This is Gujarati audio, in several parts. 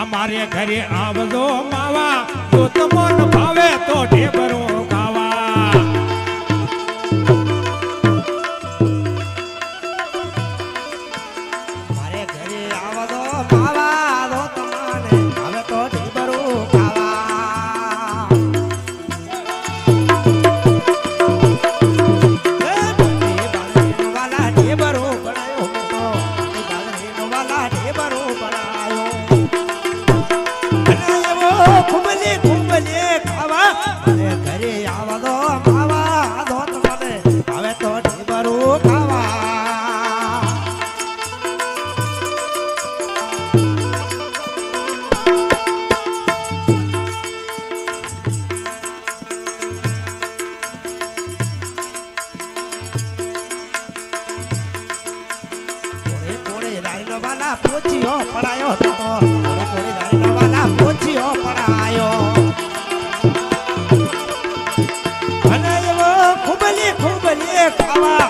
અમારે ઘરે આવજો માવા. જો તમને ભાવે તો ઢેબરો ખાવા. મારે ઘરે આવો તો માવા. દો તમને હવે તો ઢીબરું ખાવા. વાલા પૂછ્યો પડાયો તો વાલા પૂછ્યો પડાયો. અને એવો ખુબલી ખુબલી ખાવા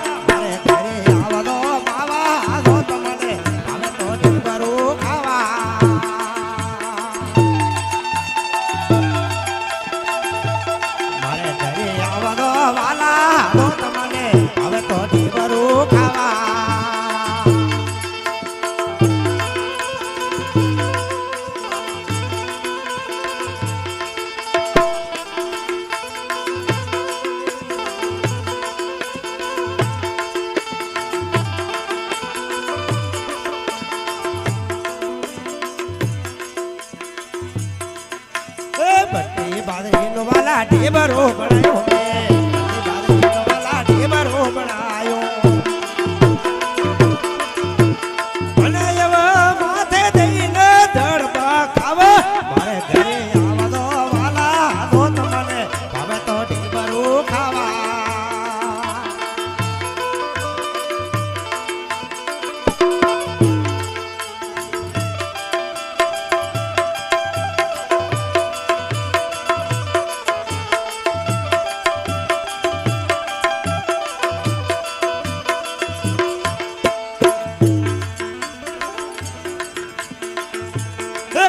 ઢેબરો બનાયો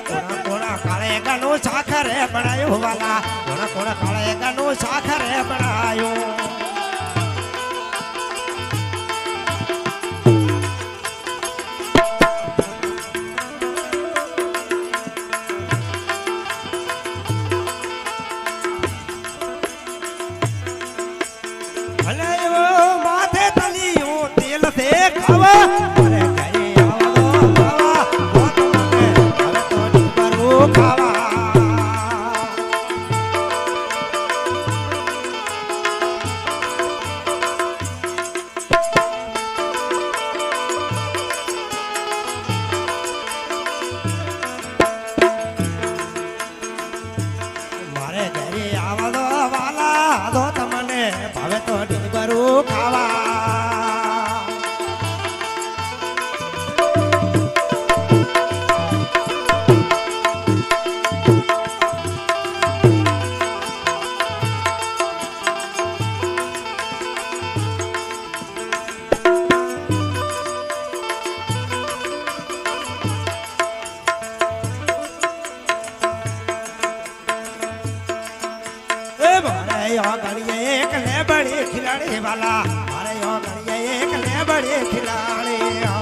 કોણા કોણા કાળે ગનું સાખરે બનાયો વાલા. કોણા કોણા કાળે ગનું સાખરે બનાયો. માથે તલિયું તેલ સે ખાવા બળે ખિલાડે વાલા. મારે યો ઘડીએ એકને બળે ખિલાડે.